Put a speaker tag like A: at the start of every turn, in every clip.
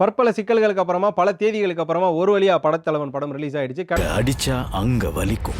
A: பற்பல சிக்கல்களுக்கு அப்புறமா பல தேதிகளுக்கு அப்புறமா ஒரு வழியா படத்தலைவன் படம் ரிலீஸ் ஆயிடுச்சு.
B: அடிச்சா அங்க வலிக்கும்.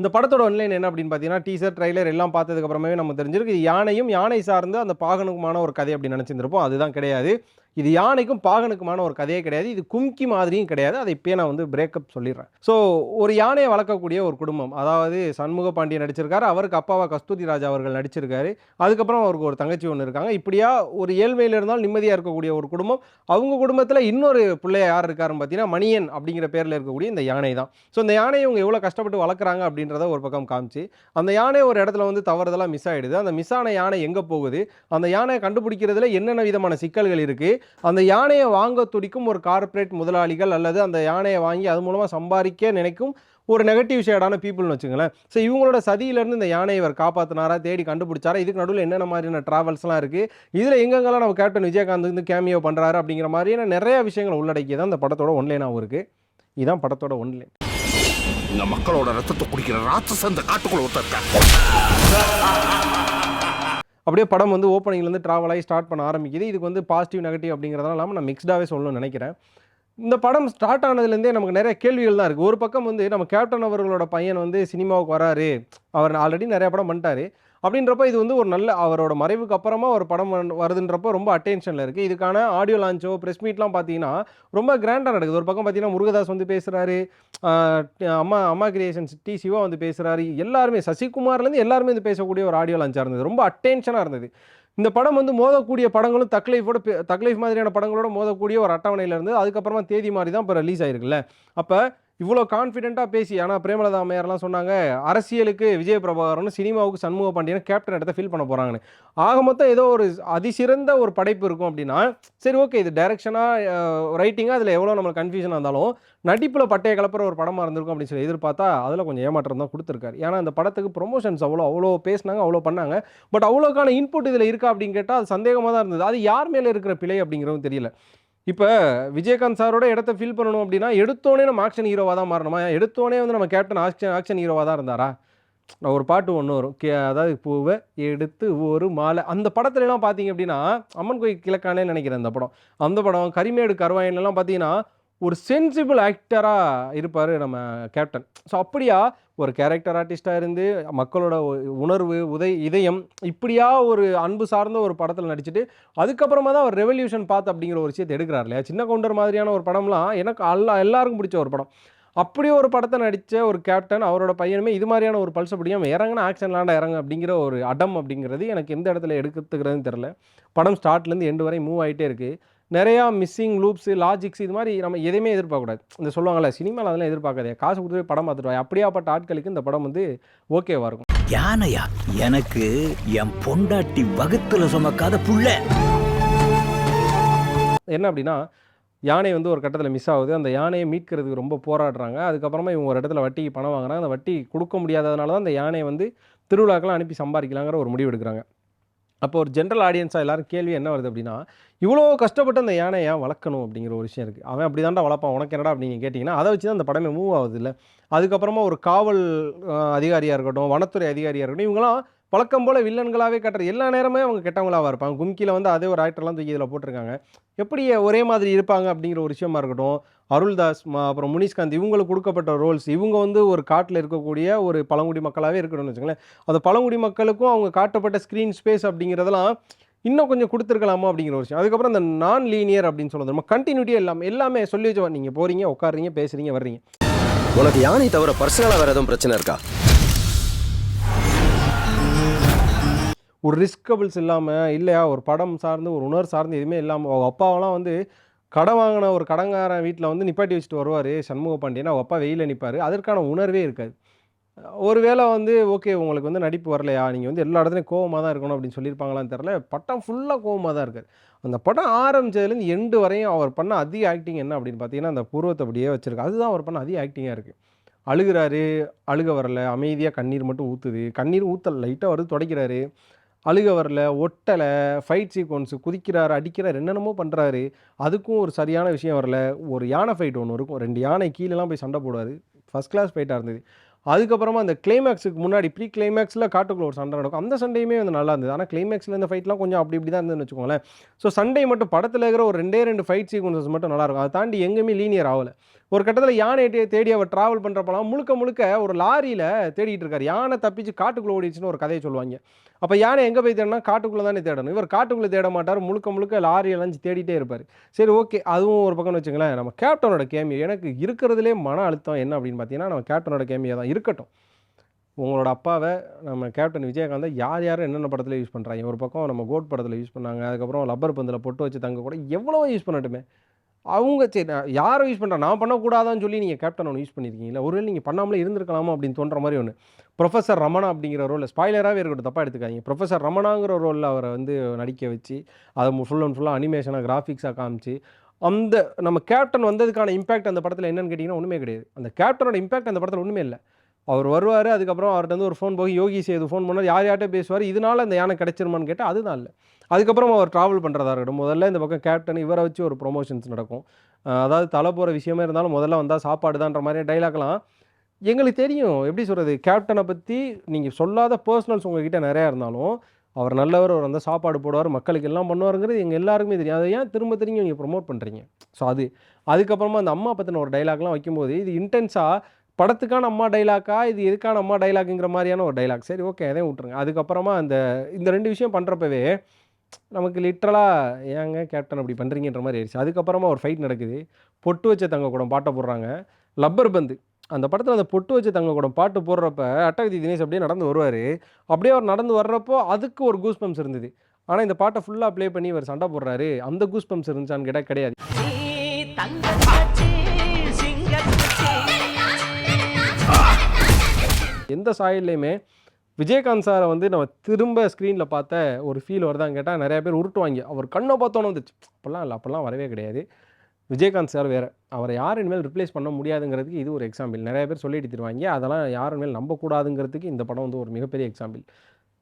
A: இந்த படத்தோட ஒன்லைன் என்ன அப்படின்னு பார்த்தீங்கன்னா டீசர் ட்ரைலர் எல்லாம் பார்த்ததுக்கு அப்புறமே நம்ம தெரிஞ்சிருக்கு. யானையும் யானை சார்ந்து அந்த பாகனுக்குமான ஒரு கதை அப்படி நினச்சிருந்திருப்போம். அதுதான் கிடையாது. இது யானைக்கும் பாகனுக்குமான ஒரு கதையே கிடையாது. இது கும்கி மாதிரியும் கிடையாது. அதை இப்போயே நான் வந்து பிரேக்கப் சொல்லிடுறேன். ஸோ ஒரு யானையை வளர்க்கக்கூடிய ஒரு குடும்பம். அதாவது சண்முக பாண்டியன் நடிச்சிருக்காரு. அவருக்கு அப்பாவா கஸ்தூரி ராஜா அவர்கள் நடிச்சிருக்காரு. அதுக்கப்புறம் அவருக்கு ஒரு தங்கச்சி ஒன்று இருக்காங்க. இப்படியா ஒரு ஏழ்மையில் இருந்தாலும் நிம்மதியாக இருக்கக்கூடிய ஒரு குடும்பம். அவங்க குடும்பத்தில் இன்னொரு பிள்ளைய யார் இருக்காருன்னு பார்த்தீங்கன்னா மணியன் அப்படிங்கிற பேரில் இருக்கக்கூடிய இந்த யானை தான். ஸோ இந்த யானையை இவங்க எவ்வளோ கஷ்டப்பட்டு வளர்க்குறாங்க அப்படின்றத ஒரு பக்கம் காமிச்சு அந்த யானை ஒரு இடத்துல வந்து தவறுதலாக மிஸ் ஆகிடுது அந்த மிஸ் ஆன யானை எங்கே போகுது? அந்த யானையை கண்டுபிடிக்கிறதுல என்னென்ன விதமான சிக்கல்கள் இருக்குது அந்த யானையை வாங்க துடிக்கும் ஒரு கார்ப்பரேட் முதலாளிகள் அல்லது அந்த யானையை வாங்கி அது மூலமாக சம்பாதிக்க நினைக்கும் ஒரு நெகட்டிவ் ஷேடான பீப்புள்னு வச்சுங்களேன் ஸோ இவங்களோட சதியிலேருந்து இந்த யானையை இவர் காப்பாற்றினாரா தேடி கண்டுபிடிச்சாரா இதுக்கு நடுவில் என்னென்ன மாதிரியான ட்ராவல்ஸ்லாம் இருக்குது இதில் எங்கெங்கெல்லாம் நம்ம கேப்டன் விஜயகாந்த் வந்து கேமியோ பண்ணுறாரு அப்படிங்கிற மாதிரியான நிறைய விஷயங்களை உள்ளடக்கி தான் இந்த படத்தோட ஒன்லைனாகவும் இருக்குது இதுதான் படத்தோட ஒன்லைன்
C: இந்த மக்களோட ரத்தத்தை குடிக்கிற ராட்சசந்த காட்டுக்குள்ள ஒருத்தர்
A: அப்படியே படம் வந்து ஓப்பனிங்லேருந்து ட்ராவல் ஆகி ஸ்டார்ட் பண்ண ஆரம்பிக்குது. இதுக்கு வந்து பாசிட்டிவ் நெகட்டிவ் அப்படிங்கிறதெல்லாம் இல்லாமல் நான் மிக்ஸ்டாகவே சொல்லணும்னு நினைக்கிறேன். இந்த படம் ஸ்டார்ட் ஆனதுலேருந்தே நமக்கு நிறைய கேள்விகள் தான் இருக்குது ஒரு பக்கம் வந்து நம்ம கேப்டன் அவர்களோட பையன் வந்து சினிமாவுக்கு வராரு. அவர் ஆல்ரெடி நிறைய படம் பண்ணிட்டாரு. அப்படின்றப்ப இது வந்து ஒரு நல்ல அவரோட மறைவுக்கு அப்புறமா ஒரு படம் வருதுன்றப்போ ரொம்ப அட்டென்ஷனில் இருக்குது இதுக்கான ஆடியோ லான்ச்சோ ப்ரெஸ் மீட்லாம் பார்த்தீங்கன்னா ரொம்ப கிராண்டாக நடக்குது. ஒரு பக்கம் பார்த்தீங்கன்னா முருகதாஸ் வந்து பேசுகிறாரு அம்மா அம்மா கிரியேஷன்ஸ் டி சிவா வந்து பேசுகிறாரு எல்லாருமே சசிகுமார்லேருந்து எல்லாருமே வந்து பேசக்கூடிய ஒரு ஆடியோ லான்ச்சாக இருந்தது. ரொம்ப அட்டென்ஷனாக இருந்தது. இந்த படம் வந்து மோதக்கூடிய படங்களும் தக்லைஃபோட தக்லைஃப் மாதிரியான படங்களோட மோதக்கூடிய ஒரு அட்டவணையில் இருந்து அதுக்கப்புறமா தேதி மாதிரி தான் இப்போ ரிலீஸ் ஆயிருக்குல்ல. அப்போ இவ்வளோ கான்ஃபிடென்ட்டாக பேசி ஆனால் பிரேமலதா அம்மையார்லாம் சொன்னாங்க அரசியலுக்கு விஜய பிரபாகரன் சினிமாவுக்கு சண்முக பாண்டியன் கேப்டன் இடத்த ஃபீல் பண்ண போகிறாங்கன்னு ஆக மொத்தம் ஏதோ ஒரு அதிசிறந்த ஒரு படைப்பு இருக்கும் அப்படின்னா சரி ஓகே இது டைரக்ஷனாக ரைட்டிங்காக அதில் எவ்வளோ நம்மளுக்கு கன்ஃபியூஷனாக இருந்தாலும் நடிப்பில் பட்டைய கலப்புற ஒரு படமாக இருந்திருக்கும் அப்படின்னு சொல்லி எதிர்பார்த்தா அதில் கொஞ்சம் ஏமாற்றம் தான் கொடுத்துருக்காரு. ஏன்னா அந்த படத்துக்கு ப்ரொமோஷன்ஸ் அவ்வளோ அவ்வளோ பேசினாங்க அவ்வளோ பண்ணாங்க. பட் அவ்வளோக்கான இன்புட் இதில் இருக்கா அப்படின்னு கேட்டால் அது சந்தேகமாக தான் இருந்தது. அது யார் மேலே இருக்கிற பிழை அப்படிங்கிறதும் தெரியல. இப்போ விஜயகாந்த் சாரோட இடத்த ஃபில் பண்ணணும் அப்படின்னா எடுத்தோடனே நம்ம ஆக்ஷன் ஹீரோவாக தான் மாறணுமா? எடுத்தோடனே வந்து நம்ம கேப்டன் ஆக்ஷன் ஆக்ஷன் ஹீரோவாக தான் இருந்தாரா? நான் ஒரு பாட்டு ஒன்று வரும். கே அதாவது பூவை எடுத்து ஒரு மாலை. அந்த படத்துலலாம் பார்த்தீங்க அப்படின்னா அம்மன் கோயில் கிழக்கானே நினைக்கிறேன் அந்த படம். அந்த படம் கரிமேடு கருவாயின்லாம் பார்த்தீங்கன்னா ஒரு சென்சிபிள் ஆக்டராக இருப்பார் நம்ம கேப்டன் ஸோ அப்படியா ஒரு கேரக்டர் ஆர்டிஸ்டாக இருந்து மக்களோட உணர்வு உதய் இதயம் இப்படியா ஒரு அன்பு சார்ந்த ஒரு படத்தில் நடிச்சுட்டு அதுக்கப்புறமா தான் அவர் ரெவல்யூஷன் பார்த்து அப்படிங்கிற ஒரு விஷயத்தை எடுக்கிறார் இல்லையா? சின்ன கவுண்டர் மாதிரியான ஒரு படம்லாம் எனக்கு எல்லா எல்லாருக்கும் பிடிச்ச ஒரு படம். அப்படி ஒரு படத்தை நடித்த ஒரு கேப்டன் அவரோட பையனுமே இது மாதிரியான ஒரு பல்ஸ் பிடிக்காம இறங்கினா ஆக்ஷன் லாண்டா இறங்க அப்படிங்கிற ஒரு அடம் அப்படிங்கிறது எனக்கு எந்த இடத்துல எடுத்துக்கிறதுன்னு தெரில படம் ஸ்டார்ட்லேருந்து எண்டு வரை மூவ் ஆகிட்டே இருக்குது நிறையா மிஸ்ஸிங் லூப்ஸ் லாஜிக்ஸ் இது மாதிரி நம்ம எதையுமே எதிர்பார்க்கக்கூடாது. இந்த சொல்லுவாங்கல்ல சினிமாவில் அதெல்லாம் எதிர்பார்க்காதே காசு கொடுத்து போய் படம் பார்த்துட்டு. அப்படியாப்பட்ட ஆட்களுக்கு இந்த படம் வந்து ஓகேவா இருக்கும்.
B: யானையா? எனக்கு என் பொண்டாட்டி வகுத்துல சுமக்காத புள்ள.
A: என்ன அப்படின்னா யானை வந்து ஒரு கட்டத்தில் மிஸ் ஆகுது. அந்த யானையை மீட்கிறதுக்கு ரொம்ப போராடுறாங்க. அதுக்கப்புறமா இவங்க ஒரு இடத்துல வட்டிக்கு பணம் வாங்குறாங்க. அந்த வட்டி கொடுக்க முடியாததுனால தான் அந்த யானையை வந்து திருவிழாக்கெல்லாம் அனுப்பி சம்பாதிக்கலாங்கிற ஒரு முடிவு எடுக்கிறாங்க. அப்போ ஒரு ஜென்ரல் ஆடியன்ஸாக எல்லாரும் கேள்வி என்ன வருது அப்படின்னா இவ்வளோ கஷ்டப்பட்டு அந்த யானையை ஏன் வளர்க்கணும் அப்படிங்கிற ஒரு விஷயம் இருக்குது அவன் அப்படி தாண்டா வளர்ப்பான் உனக்கு என்னடா அப்படின்னு கேட்டிங்கன்னா அதை வச்சு தான் அந்த படமே மூவ் ஆகுது இல்லை. அதுக்கப்புறமா ஒரு காவல் அதிகாரியாக இருக்கட்டும் வனத்துறை அதிகாரியாக இருக்கட்டும் இவங்களாம் பழக்கம் போல் வில்லன்களாகவே கட்டுறது எல்லா நேரமே அவங்க கெட்டவங்களாக இருப்பாங்க. கும்கியில் வந்து அதே ஒரு ஆக்டர்லாம் தூக்கி இதில் போட்டிருக்காங்க. எப்படி ஒரே மாதிரி இருப்பாங்க அப்படிங்கிற ஒரு விஷயமா இருக்கட்டும். அருள்தாஸ் அப்புறம் முனிஷ்காந்த் இவங்களுக்கு கொடுக்கப்பட்ட ரோல்ஸ் இவங்க வந்து ஒரு காட்டில் இருக்கக்கூடிய ஒரு பழங்குடி மக்களாகவே இருக்கணும்னு வச்சுக்கோங்களேன். அந்த பழங்குடி மக்களுக்கும் அவங்க காட்டப்பட்ட ஸ்க்ரீன் ஸ்பேஸ் அப்படிங்கிறதெல்லாம் இன்னும் கொஞ்சம் கொடுத்துருக்கலாமா அப்படிங்கிற ஒரு விஷயம். அதுக்கப்புறம் இந்த நான் லீனியர் அப்படின்னு சொல்லுறது நம்ம கண்டினியூட்டியே எல்லாமே எல்லாமே சொல்லி வச்சு நீங்கள் போகிறீங்க உட்காறீங்க பேசுகிறீங்க வர்றீங்க.
D: உனக்கு யானை தவிர பர்சனலாக வேறு எதுவும் பிரச்சனை இருக்கா?
A: ஒரு ரிஸ்கபிள்ஸ் இல்லாமல் இல்லையா? ஒரு படம் சார்ந்து ஒரு உணர்வு சார்ந்து எதுவுமே இல்லாமல் அவங்க அப்பாவெல்லாம் வந்து கடன் வாங்கின ஒரு கடங்காரன் வீட்டில் வந்து நிப்பாட்டி வச்சுட்டு வருவார் சண்முக பாண்டியன். அவங்க அப்பா வெயிலில் நிற்பார் அதற்கான உணர்வே இருக்காது. ஒருவேளை வந்து ஓகே உங்களுக்கு வந்து நடிப்பு வரலையா? நீங்கள் வந்து எல்லா இடத்துலையும் கோவமாக தான் இருக்கணும் அப்படின்னு சொல்லியிருப்பாங்களான்னு தெரில படம் ஃபுல்லாக கோவமாக தான் இருக்கார். அந்த படம் ஆரம்பிச்சதுலேருந்து எண்டு வரையும் அவர் பண்ண அதிக ஆக்டிங் என்ன அப்படின்னு பார்த்தீங்கன்னா அந்த பூர்வத்தை அப்படியே வச்சிருக்கு. அதுதான் அவர் பண்ண அதிக ஆக்டிங்காக இருக்குது அழுகிறாரு அழுக வரல அமைதியாக கண்ணீர் மட்டும் ஊற்றுது கண்ணீர் ஊற்றல் லைட்டாக வருது துடைக்கிறாரு. அழுக வரல ஒட்டலை ஃபைட் சீக்வன்ஸு குதிக்கிறாரு அடிக்கிறார் என்னென்னமோ பண்ணுறாரு அதுக்கும் ஒரு சரியான விஷயம் வரல. ஒரு யானை ஃபைட் ஒன்று இருக்கும். ரெண்டு யானை கீழேலாம் போய் சண்டை போடுவார். ஃபஸ்ட் கிளாஸ் ஃபைட்டாக இருந்தது. அதுக்கப்புறமா அந்த கிளைமேக்ஸுக்கு முன்னாடி ப்ரீ கிளைமேக்ஸில் காட்டுக்குள்ள ஒரு சண்டை நடக்கும். அந்த சண்டையுமே வந்து நல்லா இருந்தது. ஆனால் கிளைமேக்ஸில் இந்த ஃபைட்லாம் கொஞ்சம் அப்படி இப்படி தான் இருந்ததுன்னு வச்சுக்கோங்களேன். ஸோ சண்டை மட்டும் படத்தில் இருக்கிற ஒரு ரெண்டே ரெண்டு ஃபைட் சீக்வன்சஸ் மட்டும் நல்லாயிருக்கும் அதை தாண்டி எங்கேயுமே லீனியர் ஆகலை. ஒரு கட்டத்தில் யானை தேடி அவர் ட்ராவல் பண்ணுறப்பலாம் முழுக்க முழுக்க ஒரு லாரியில் தேடிட்டு இருக்காரு. யானை தப்பிச்சு காட்டுக்குள்ளே ஓடிச்சுன்னு ஒரு கதையை சொல்லுவாங்க. அப்போ யானை எங்கே போய் தேடணும் காட்டுக்குள்ளே தானே தேடணும். இவர் காட்டுக்குள்ளே தேட மாட்டார். முழுக்க முழுக்க லாரி அலைஞ்சு தேடிட்டே இருப்பார். சரி ஓகே. அதுவும் ஒரு பக்கம் வச்சுங்களேன் நம்ம கேப்டனோட கேமியோ எனக்கு இருக்கிறதுலே மன அழுத்தம் என்ன அப்படின்னு பார்த்தீங்கன்னா நம்ம கேப்டனோட கேமியோ தான் இருக்கட்டும். உங்களோட அப்பாவை நம்ம கேப்டன் விஜயகாந்தை யார் யார் என்னென்ன படத்தில் யூஸ் பண்ணுறாங்க ஒரு பக்கம் நம்ம கோட் படத்தில் யூஸ் பண்ணாங்க. அதுக்கப்புறம் லப்பர் பந்தில் பொட்டு வச்சு தங்க கூட எவ்வளோ யூஸ் பண்ணட்டுமே. அவங்க சரி யாரை யூஸ் பண்ணுறா நான் பண்ணக்கூடாதான்னு சொல்லி நீங்கள் கேப்டன் ஒன்று யூஸ் பண்ணியிருக்கீங்களா ஒருவேளை நீங்கள் பண்ணாமலே இருந்திருக்கலாமா அப்படின்னு தோன்ற மாதிரி ஒன்று ப்ரொஃபஸர் ரமணா அப்படிங்கிற ரோலில் ஸ்பாய்லராகவே இருக்கட்டும் தப்பாக எடுத்துக்காதீங்க. ப்ரொஃபஸர் ரமணாங்கிற ரோலில் அவரை வந்து நடிக்க வச்சு அதை ஃபுல் அண்ட் ஃபுல்லாக அனிமேஷனாக கிராஃபிக்ஸாக காமிச்சு அந்த நம்ம கேப்டன் வந்ததுக்கான இம்பாக்ட் அந்த படத்தில் என்னன்னு கேட்டிங்கன்னா ஒன்றுமே கிடையாது. அந்த கேப்டனோட இம்பாக்ட் அந்த படத்தில் ஒன்றுமே இல்லை. அவர் வருவார் அதுக்கப்புறம் அவர்கிட்ட வந்து ஒரு ஃபோன் போய் யோகி சேது ஃபோன் பண்ணார். யார் யார்கிட்ட பேசுவார்? இதனால் அந்த யானை கிடச்சிருமான்னு கேட்டால் அதுதான் இல்லை. அதுக்கப்புறம் அவர் ட்ராவல் பண்ணுறதா இருக்கட்டும். முதல்ல இந்த பக்கம் கேப்டன் இவரை வச்சு ஒரு ப்ரொமோஷன்ஸ் நடக்கும். அதாவது தலை போகிற விஷயமே இருந்தாலும் முதல்ல வந்தால் சாப்பாடு தான்ற மாதிரி டைலாக்லாம் எங்களுக்கு தெரியும். எப்படி சொல்கிறது கேப்டனை பற்றி நீங்கள் சொல்லாத பர்சனல்ஸ் உங்ககிட்ட நிறையா இருந்தாலும் அவர் நல்லவர் அவர் வந்து சாப்பாடு போடுவார் மக்களுக்கு எல்லாம் பண்ணுவாருங்கிறது எங்கள் எல்லாருக்குமே தெரியும். அதை ஏன் திரும்ப திரும்பி நீங்கள் ப்ரொமோட் பண்ணுறீங்க ஸோ அது. அதுக்கப்புறமா அந்த அம்மா பற்றின ஒரு டைலாக்லாம் வைக்கும்போது இது இன்டென்ஸாக படத்துக்கான அம்மா டைலாக்கா இது எதுக்கான அம்மா டைலாக்குங்கிற மாதிரியான ஒரு டைலாக் சரி ஓகே அதையும் விட்ருங்க அதுக்கப்புறமா அந்த இந்த ரெண்டு விஷயம் பண்ணுறப்பவே நமக்கு லிட்ரலாக ஏங்க கேப்டன் அப்படி பண்ணுறீங்கன்ற மாதிரி ஆயிடுச்சு. அதுக்கப்புறமா ஒரு ஃபைட் நடக்குது. பொட்டு வச்ச தங்க கூடம் பாட்டை போடுறாங்க. லப்பர் பந்து. அந்த படத்தில் அந்த பொட்டு வச்ச தங்க கூட பாட்டு போடுறப்ப அட்டகதி தினேஷ் அப்படியே நடந்து வருவார். அப்படியே அவர் நடந்து வர்றப்போ அதுக்கு ஒரு கூஸ் பம்ப்ஸ் இருந்தது. ஆனால் இந்த பாட்டை ஃபுல்லாக ப்ளே பண்ணி இவர் சண்டை போடுறாரு. அந்த கூஸ் பம்ப்ஸ் இருந்துச்சான்னு கேட்டால் கிடையாது. எந்த சாயல்லையுமே விஜயகாந்த் சாரை வந்து நம்ம திரும்ப ஸ்க்ரீனில் பார்த்த ஒரு ஃபீல் வருதான்னு கேட்டால் நிறைய பேர் உருட்டுவாங்க. அவர் கண்ணை பார்த்தோன்னு வந்துச்சு அப்போல்லாம் இல்லை அப்போல்லாம் வரவே கிடையாது. விஜயகாந்த் சார் வேறு. அவரை யார் இனிமேல் ரிப்ளேஸ் பண்ண முடியாதுங்கிறதுக்கு இது ஒரு எக்ஸாம்பிள் நிறைய பேர் சொல்லிட்டு தருவாங்க அதெல்லாம் யார் இனிமேல் நம்பக்கூடாதுங்கிறதுக்கு இந்த படம் வந்து ஒரு மிகப்பெரிய எக்ஸாம்பிள்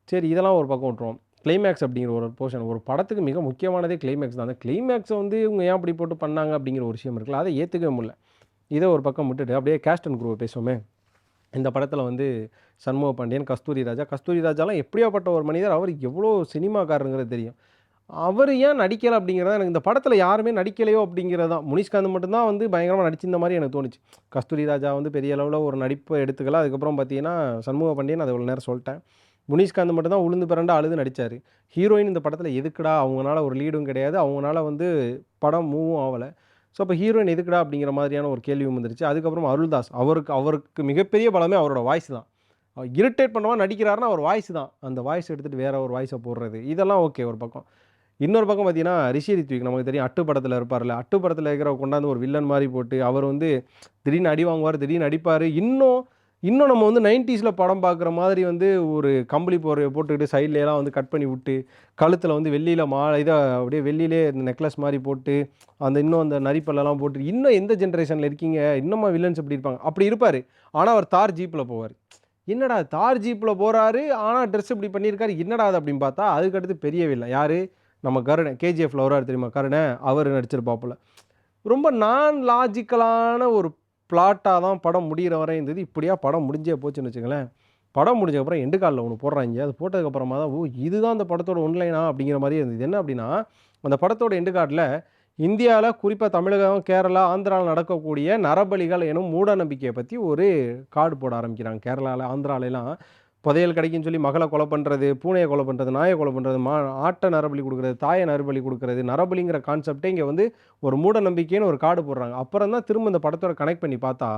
A: சரி இதெல்லாம் ஒரு பக்கம் விட்டுருவோம். கிளைமேக்ஸ் அப்படிங்கிற ஒரு போர்ஷன் ஒரு படத்துக்கு மிக முக்கியமானதே கிளைமேக்ஸ் தான். அந்த கிளைமேக்ஸை வந்து இவங்க ஏன் அப்படி போட்டு பண்ணாங்க அப்படிங்கிற ஒரு விஷயம் இருக்குல்ல அதை ஏற்றுக்கவே முடியல. இதை ஒரு பக்கம் விட்டுட்டு அப்படியே கேஸ்ட் அண்ட் குரூவை பேசுவோமே. இந்த படத்தில் வந்து சண்முக பாண்டியன் கஸ்தூரி ராஜா. கஸ்தூரி ராஜாலாம் எப்படியாப்பட்ட ஒரு மனிதர்? அவர் எவ்வளோ சினிமாக்காரருங்கிறது தெரியும். அவர் ஏன் நடிக்கலை அப்படிங்கிறத எனக்கு இந்த படத்தில் யாருமே நடிக்கலையோ அப்படிங்கிறது தான். முனிஷ்காந்த் மட்டும்தான் வந்து பயங்கரமாக நடிச்சிருந்த மாதிரி எனக்கு தோணுச்சு. கஸ்தூரி ராஜா வந்து பெரிய அளவில் ஒரு நடிப்பை எடுத்துக்கல. அதுக்கப்புறம் பார்த்தீங்கன்னா சண்முக பாண்டியன் அதை இவ்வளோ நேரம் சொல்லிட்டேன். முனிஷ்காந்த் மட்டும் தான் உளுந்து பிறண்டு அழுது நடித்தார் ஹீரோயின் இந்த படத்தில் எதுக்குடா? அவங்களால ஒரு லீடும் கிடையாது. அவங்களால வந்து படம் மூவும் ஆகலை. ஸோ அப்போ ஹீரோயின் எதுக்குடா அப்படிங்கிற மாதிரியான ஒரு கேள்வியும் வந்துருச்சு. அதுக்கப்புறம் அருள்தாஸ் அவருக்கு அவருக்கு மிகப்பெரிய பலமே அவரோட வாய்ஸ் தான். இரிட்டேட் பண்ணவா நடிக்கிறாருன்னா அவர் வாய்ஸ் தான். அந்த வாய்ஸ் எடுத்துகிட்டு வேற ஒரு வாய்ஸை போடுறது. இதெல்லாம் ஓகே ஒரு பக்கம். இன்னொரு பக்கம் பார்த்தீங்கன்னா ரிஷி ரித்விக் நமக்கு தெரியும். அட்டு படத்தில் இருப்பார்ல அட்டு படத்தில் இருக்கிற கொண்டாந்து ஒரு வில்லன் மாதிரி போட்டு அவர் வந்து திடீர்னு அடி வாங்குவார் திடீர்னு அடிப்பார். இன்னும் இன்னும் நம்ம வந்து நைன்ட்டீஸில் படம் பார்க்குற மாதிரி வந்து ஒரு கம்பளி போற போட்டுக்கிட்டு side-ல வந்து கட் பண்ணி விட்டு கழுத்தில் வந்து வெள்ளியில் மா இதை அப்படியே வெள்ளியிலே இந்த நெக்லஸ் மாதிரி போட்டு அந்த இன்னும் அந்த நரிப்பல்லெல்லாம் போட்டு இன்னும் எந்த ஜென்ரேஷனில் இருக்கீங்க? இன்னுமா வில்லன்ஸ் இப்படி இருப்பாங்க? அப்படி இருப்பார். ஆனால் அவர் தார் ஜீப்பில் போவார். என்னடா தார் ஜீப்பில் போகிறாரு ஆனால் ட்ரெஸ் இப்படி பண்ணியிருக்காரு என்னடா அது அப்படின்னு பார்த்தா அதுக்கடுத்து பெரிய வில்லை யார்? நம்ம கருணன் கேஜிஎஃப்ல வராரு தெரியுமா? கருணன் அவர் நடிச்சிருப்பாப்புல. ரொம்ப நான் லாஜிக்கலான ஒரு பிளாட்டாக தான் படம் முடிகிற வரை இருந்தது இப்படியா படம் முடிஞ்சே போச்சுன்னு வச்சுங்களேன் படம் முடிஞ்சக்கப்புறம் எண்டு காலில் ஒன்று போடுறாங்க. அது போட்டதுக்கப்புறமா தான் ஓ இதுதான் அந்த படத்தோட ஒன்லைனா? அப்படிங்கிற மாதிரி இருந்தது. என்ன அப்படின்னா அந்த படத்தோட எண்டு கார்டில் இந்தியாவில் குறிப்பாக தமிழகம் கேரளா ஆந்திராவில் நடக்கக்கூடிய நரபலிகள் எனும் மூட நம்பிக்கையை பற்றி ஒரு கார்டு போட ஆரம்பிக்கிறாங்க. கேரளாவில் ஆந்திராலெலாம் புதையல் கிடைக்குன்னு சொல்லி மகளை கொலை பண்ணுறது பூனையை கொலை பண்ணுறது நாயை கொலை பண்ணுறது மா ஆட்டை நரபலி கொடுக்குறது தாயை நரபலி கொடுக்குறது நரபலிங்கிற கான்செப்டே இங்கே வந்து ஒரு மூட நம்பிக்கைன்னு ஒரு காடு போடுறாங்க. அப்புறம் தான் திரும்ப இந்த படத்தோட கனெக்ட் பண்ணி பார்த்தா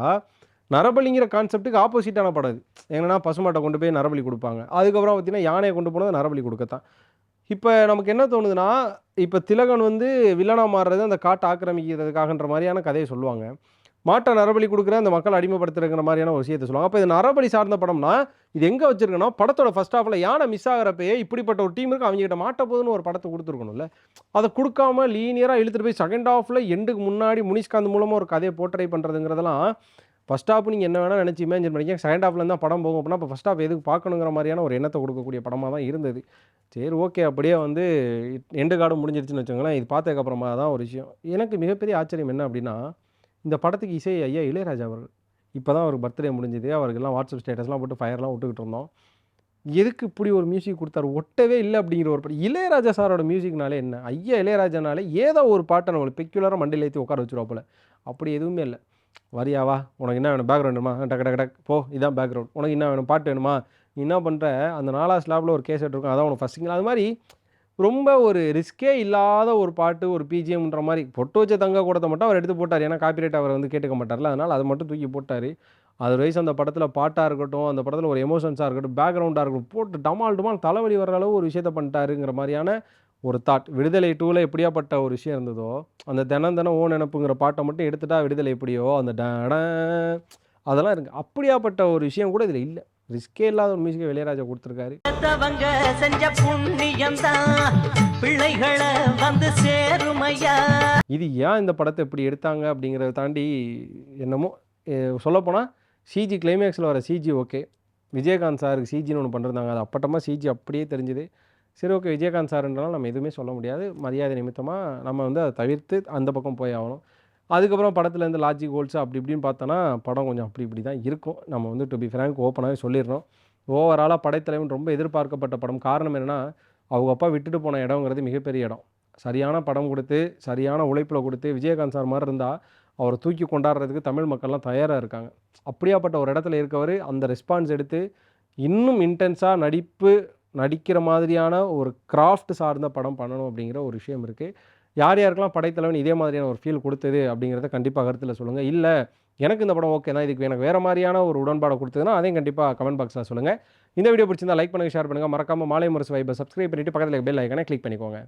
A: நரபலிங்கிற கான்செப்ட்டுக்கு ஆப்போசிட்டான படம் இது ஏன்னா பசுமாட்டை கொண்டு போய் நரபலி கொடுப்பாங்க. அதுக்கப்புறம் பார்த்தீங்கன்னா யானையை கொண்டு போனது நரபலி கொடுக்கத்தான். இப்போ நமக்கு என்ன தோணுதுன்னா இப்போ திலகன் வந்து வில்லனாக மாறுறது அந்த காட்டை ஆக்கிரமிக்கிறதுக்காகன்ற மாதிரியான கதையை சொல்லுவாங்க. மாட்டை நரபலி கொடுக்குற அந்த மக்கள் அடிமைப்படுத்துறங்கிற மாதிரியான ஒரு விஷயத்தை சொல்லுவாங்க. அப்போ இது நரபலி சார்ந்த படம்னா இது எங்கே வச்சிருக்கணும்? படத்தோட ஃபர்ஸ்ட் ஹாஃபில் யானை மிஸ் ஆகிறப்பயே இப்படிப்பட்ட ஒரு டீம் இருக்கு அவங்க கிட்ட மாட்ட போதுன்னு ஒரு படத்தை கொடுத்துருக்கணும்ல. அதை கொடுக்காம லீனியராக இழுத்துட்டு போய் செகண்ட் ஹாஃபில் எண்டுக்கு முன்னாடி முனிஷ்காந்த் மூலமாக ஒரு கதையை போர்ட்ரை பண்ணுறதுங்கிறதெல்லாம் ஃபஸ்ட் ஹாஃப் நீங்கள் என்ன வேணால் நினச்சி இமேஜின் பண்ணிக்க செகண்ட் ஹாஃப்ல தான் படம் போகும் அப்படின்னா இப்போ ஃபஸ்ட் ஹாஃப் எதுக்கு பார்க்கணுங்கிற மாதிரியான ஒரு எண்ணத்தை கொடுக்கக்கூடிய படமாக தான் இருந்தது. சரி ஓகே அப்படியே வந்து எண்டு கார்டு முடிஞ்சிருச்சுன்னு வச்சுக்கோங்களேன். இது பார்த்ததுக்கப்புறமா தான் ஒரு விஷயம். எனக்கு மிகப்பெரிய ஆச்சரியம் என்ன அப்படின்னா இந்த படத்துக்கு இசை ஐயா இளையராஜா அவர்கள். இப்போ தான் அவருக்கு பர்த்டே முடிஞ்சது. அவருக்கெல்லாம் வாட்ஸ்அப் ஸ்டேட்டஸ்லாம் போட்டு ஃபயர்லாம் விட்டுக்கிட்டு இருந்தோம். எதுக்கு இப்படி ஒரு மியூசிக் கொடுத்தாரு? ஒட்டவே இல்லை அப்படிங்கிற ஒரு படம் இளையராஜா சாரோட மியூசிக்னாலே என்ன? ஐயா இளையராஜானாலே ஏதோ ஒரு பாட்டை நம்மளுக்கு பெக்யூலராக மண்டியில் ஏற்றி உட்கார வச்சுருவாப்புல அப்படி எதுவுமே இல்லை. வரியாவா உனக்கு என்ன வேணும்? பேக்ரவுண்ட் வேணுமா? டக்கு டக்கு டக் போ இதான் பேக்ரவுண்ட் உனக்கு என்ன வேணும்? பாட்டு வேணுமா? நீ என்ன பண்ணுற அந்த நாலா ஸ்லாப்பில் ஒரு கேஸ் இருக்கும். அதான் உனக்கு ஃபஸ்ட் அது மாதிரி ரொம்ப ஒரு ரிஸ்கே இல்லாத ஒரு பாட்டு ஒரு பிஜிஎம்ன்ற மாதிரி பொட்டு வச்ச தங்க கூடத்தை மட்டும் அவர் எடுத்து போட்டார். ஏன்னா காப்பிரைட் அவர் வந்து கேட்டுக்க மாட்டார்ல. அதனால் அதை மட்டும் தூக்கி போட்டார். அதர்வைஸ் அந்த படத்தில் பாட்டாக இருக்கட்டும் அந்த படத்தில் ஒரு எமோஷன்ஸாக இருக்கட்டும் பேக்ரவுண்டாக இருக்கட்டும் போட்டு டமால் டமால் தலைவலி வர அளவு ஒரு விஷயத்தை பண்ணிட்டாருங்கிற மாதிரியான ஒரு தாட் விடுதலை டூவில் எப்படியாப்பட்ட ஒரு விஷயம் இருந்ததோ அந்த தினம் தினம் ஓ நினப்புங்கிற பாட்டை மட்டும் எடுத்துட்டா விடுதலை எப்படியோ அந்த டட அதெல்லாம் இருக்குது அப்படியாப்பட்ட ஒரு விஷயம் கூட இதில் இல்லை. ரிஸ்கே இல்லாத ஒரு மியூசிக்கை இளையராஜா கொடுத்துருக்காரு.
E: செஞ்ச புண்ணியம் தான் பிள்ளைகளை வந்து சேருமையா.
A: இது ஏன் இந்த படத்தை இப்படி எடுத்தாங்க அப்படிங்கிறத தாண்டி என்னமோ சொல்லப்போனால் சிஜி கிளைமேக்ஸில் வர சிஜி ஓகே விஜயகாந்த் சாருக்கு சிஜின்னு ஒன்று பண்ணிருந்தாங்க. அது அப்பட்டமாக சிஜி அப்படியே தெரிஞ்சுது. சரி ஓகே விஜயகாந்த் சாருன்றனால நம்ம எதுவுமே சொல்ல முடியாது. மரியாதை நிமித்தமாக நம்ம வந்து அதை தவிர்த்து அந்த பக்கம் போய் ஆகணும். அதுக்கப்புறம் படத்தில் படத்துலேருந்து லாஜிக் ஹோல்ஸ் அப்படி இப்படின்னு பார்த்தோன்னா படம் கொஞ்சம் அப்படி இப்படி தான் இருக்கும். நம்ம வந்து டு பி ஃப்ராங்க் ஓப்பனாகவே சொல்லிடுறோம் ஓவராலாக படைத்தலைவன் ரொம்ப எதிர்பார்க்கப்பட்ட படம். காரணம் என்னென்னா அவங்க அப்பா விட்டுட்டு போன இடங்கிறது மிகப்பெரிய இடம். சரியான படம் கொடுத்து சரியான உழைப்பில் கொடுத்து விஜயகாந்த் சார் மாதிரி இருந்தால் அவரை தூக்கி கொண்டாடுறதுக்கு தமிழ் மக்கள்லாம் தயாராக இருக்காங்க. அப்படியாப்பட்ட ஒரு இடத்துல இருக்கவர் அந்த ரெஸ்பான்ஸ் எடுத்து இன்னும் இன்டென்ஸாக நடிப்பு நடிக்கிற மாதிரியான ஒரு கிராஃப்ட் சார்ந்த படம் பண்ணணும் அப்படிங்கிற ஒரு விஷயம் இருக்குது யார் யாருக்கெல்லாம் படைத்தலைவன் இதே மாதிரியான ஒரு ஃபீல் கொடுத்தது அப்படிங்கிறத கண்டிப்பாக கருத்தில் சொல்லுங்கள் இல்லை எனக்கு இந்த படம் ஓகே தான் இதுக்கு எனக்கு வேறு மாதிரியான ஒரு உடன்பாடு கொடுத்ததுன்னா அதையும் கண்டிப்பாக கமெண்ட் பாக்ஸில் சொல்லுங்கள் இந்த வீடியோ பிடிச்சிருந்தா லைக் பண்ணுங்கள் ஷேர் பண்ணுங்கள் மறக்காமல் மாலை முரசு வைப்பை சப்ஸ்கிரைப் பண்ணிவிட்டு பக்கத்தில் பெல் ஐக்கனை கிளிக் பண்ணிக்கோங்க.